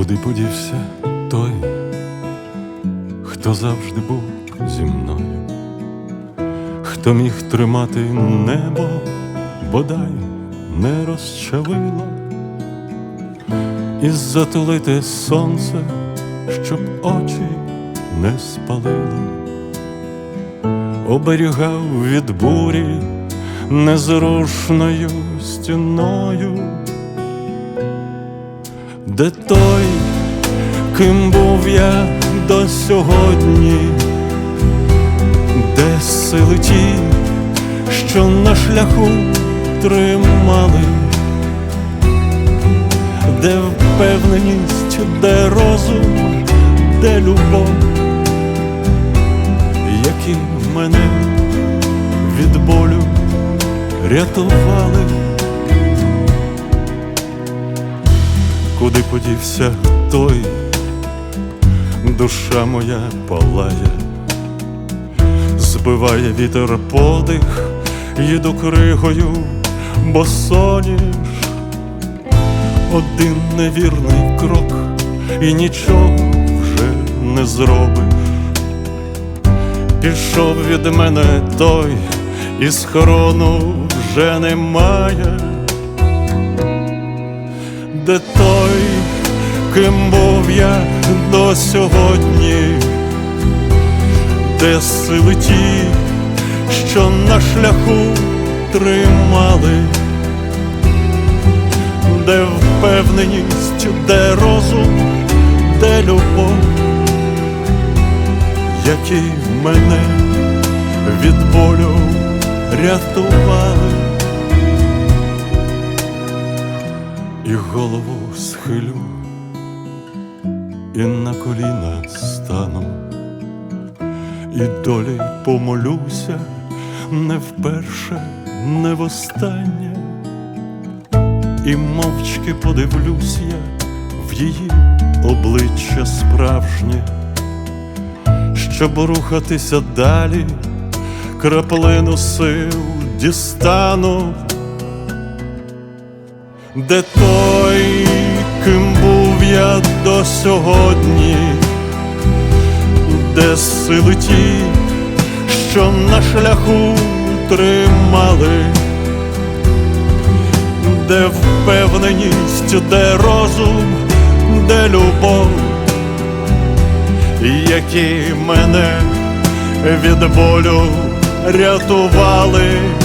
Куди подівся той, хто завжди був зі мною, хто міг тримати небо, бодай не розчавило, і затулити сонце, щоб очі не спалило, оберігав від бурі незрушною стіною де той, ким був я до сьогодні, де сили ті, що на шляху тримали, де впевненість, де розум, де любов, які мене від болю рятували. Куди подівся той, душа моя палає, збиває вітер подих, їду кригою, бо соніш один невірний крок, і нічого вже не зробиш. Пішов від мене той, і схорону вже немає той, ким був я до сьогодні, де сили ті, що на шляху тримали, де впевненість, де розум, де любов, які мене від болю рятували. І голову схилю, і на коліна стану, і долі помолюся не вперше, не востаннє, і мовчки подивлюсь я в її обличчя справжнє, щоб рухатися далі, краплину сил дістану де той, ким був я до сьогодні, де сили ті, що на шляху тримали, де впевненість, де розум, де любов, які мене від болю рятували.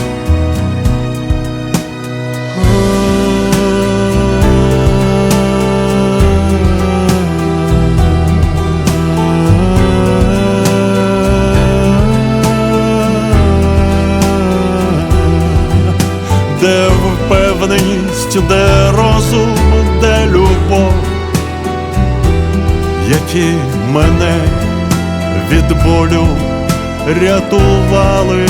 Де впевненість, де розум, де любов, які мене від болю рятували.